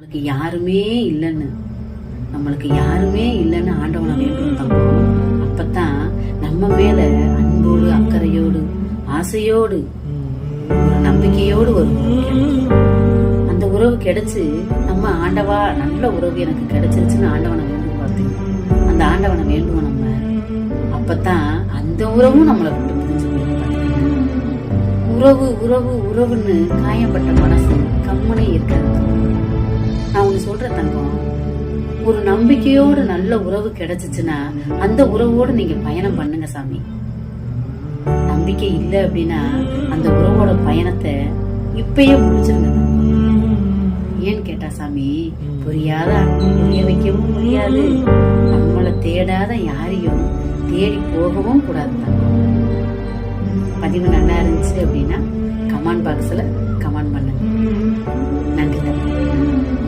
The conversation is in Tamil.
நம்மளுக்கு யாருமே இல்லைன்னு நம்மளுக்கு யாருமே இல்லைன்னு ஆண்டவனை வேண்டும் தங்கம் நம்ம மேல அன்போடு அக்கறையோடு ஆசையோடு ஒரு நம்பிக்கையோடு ஒரு அந்த உறவு கிடைச்சு நம்ம ஆண்டவா நல்ல உறவு எனக்கு கிடைச்சிருச்சுன்னு ஆண்டவனை வேண்டும் பார்த்தீங்க. அந்த ஆண்டவனை வேண்டுவோம் நம்ம. அப்பத்தான் அந்த உறவும் நம்மளை விட்டு பிரிஞ்சு உறவு உறவு உறவுன்னு காயப்பட்ட மனசு கம்மி சொல்ற தங்கம் ஒரு நம்பிக்கையோட நல்ல உறவு கிடைச்சிச்சுன்னா அந்த உறவோட நீங்க பயணம் பண்ணுங்க சாமி. நம்பிக்கை இல்ல அப்படின்னா அந்த உறவோட பயணத்தை இப்பயே முடிச்சிருங்க ஏன்னு கேட்டா சாமி புரியாத புரிய வைக்கவும் முடியாது. நம்மளை தேடாத யாரையும் தேடி போகவும் கூடாது தங்கம். பதிவு நல்லா இருந்துச்சு அப்படின்னா கமெண்ட் பாக்ஸ்ல